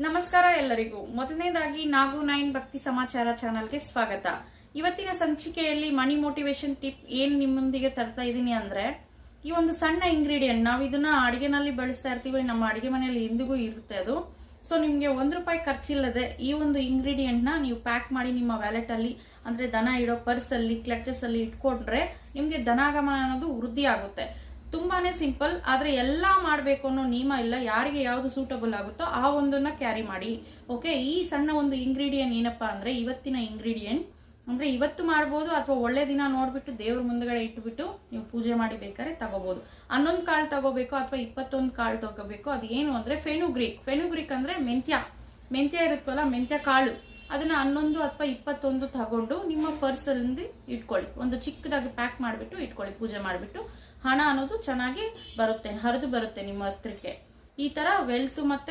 ನಮಸ್ಕಾರ ಎಲ್ಲರಿಗೂ. ಮೊದಲನೇದಾಗಿ ನಾಗು ನೈನ್ ಭಕ್ತಿ ಸಮಾಚಾರ ಚಾನಲ್ಗೆ ಸ್ವಾಗತ. ಇವತ್ತಿನ ಸಂಚಿಕೆಯಲ್ಲಿ ಮನಿ ಮೋಟಿವೇಶನ್ ಟಿಪ್ ಏನ್ ನಿಮ್ಮೊಂದಿಗೆ ತರ್ತಾ ಇದ್ದೀನಿ ಅಂದ್ರೆ, ಈ ಒಂದು ಸಣ್ಣ ಇಂಗ್ರೀಡಿಯಂಟ್ ನಾವು ಇದನ್ನ ಅಡಿಗೆನಲ್ಲಿ ಬಳಸ್ತಾ ಇರ್ತೀವಿ, ನಮ್ಮ ಅಡಿಗೆ ಮನೆಯಲ್ಲಿ ಎಂದಿಗೂ ಇರುತ್ತೆ ಅದು. ಸೊ ನಿಮ್ಗೆ ಒಂದ್ ರೂಪಾಯಿ ಖರ್ಚಿಲ್ಲದೆ ಈ ಒಂದು ಇಂಗ್ರೀಡಿಯಂಟ್ನ ನೀವು ಪ್ಯಾಕ್ ಮಾಡಿ ನಿಮ್ಮ ವ್ಯಾಲೆಟ್ ಅಲ್ಲಿ, ಅಂದ್ರೆ ದನ ಇಡೋ ಪರ್ಸ್ ಅಲ್ಲಿ ಕ್ಲಚಸ್ ಅಲ್ಲಿ ಇಟ್ಕೊಂಡ್ರೆ ನಿಮ್ಗೆ ಧನಾಗಮನ ಅನ್ನೋದು ವೃದ್ಧಿ ಆಗುತ್ತೆ. ತುಂಬಾನೇ ಸಿಂಪಲ್, ಆದ್ರೆ ಎಲ್ಲ ಮಾಡಬೇಕು ಅನ್ನೋ ನಿಯಮ ಇಲ್ಲ, ಯಾರಿಗೆ ಯಾವ್ದು ಸೂಟಬಲ್ ಆಗುತ್ತೋ ಆ ಒಂದನ್ನ ಕ್ಯಾರಿ ಮಾಡಿ. ಓಕೆ ಈ ಸಣ್ಣ ಒಂದು ಇಂಗ್ರೀಡಿಯೆಂಟ್ ಏನಪ್ಪಾ ಅಂದ್ರೆ ಇವತ್ತಿನ ಇಂಗ್ರೀಡಿಯೆಂಟ್ ಅಂದ್ರೆ ಇವತ್ತು ಮಾಡ್ಬೋದು ಅಥವಾ ಒಳ್ಳೆ ದಿನ ನೋಡ್ಬಿಟ್ಟು ದೇವ್ರ ಮುಂದ್ಗಡೆ ಇಟ್ಬಿಟ್ಟು ನೀವು ಪೂಜೆ ಮಾಡಿ ಬೇಕಾದ್ರೆ ತಗೋಬಹುದು ಹನ್ನೊಂದು ಕಾಳು ತಗೋಬೇಕು ಅಥವಾ ಇಪ್ಪತ್ತೊಂದು ಕಾಳು ತಗೋಬೇಕು ಅದು ಏನು ಅಂದ್ರೆ ಫೆನುಗ್ರೀಕ್ ಫೆನುಗ್ರೀಕ್ ಅಂದ್ರೆ ಮೆಂತ್ಯ. ಮೆಂತ್ಯ ಇರುತ್ತಲ್ಲ, ಮೆಂತ್ಯ ಕಾಳು. ಅದನ್ನ ಹನ್ನೊಂದು ಅಥವಾ ಇಪ್ಪತ್ತೊಂದು ತಗೊಂಡು ನಿಮ್ಮ ಪರ್ಸ್ ಅಲ್ಲಿ ಇಟ್ಕೊಳ್ಳಿ. ಒಂದು ಚಿಕ್ಕದಾಗಿ ಪ್ಯಾಕ್ ಮಾಡಿಬಿಟ್ಟು ಇಟ್ಕೊಳ್ಳಿ, ಪೂಜೆ ಮಾಡಿಬಿಟ್ಟು. ಹಣ ಅನ್ನೋದು ಚೆನ್ನಾಗಿ ಬರುತ್ತೆ, ಹರಿದು ಬರುತ್ತೆ ನಿಮ್ಮ ಹತ್ರಕ್ಕೆ. ಈ ತರ ವೆಲ್ತ್ ಮತ್ತೆ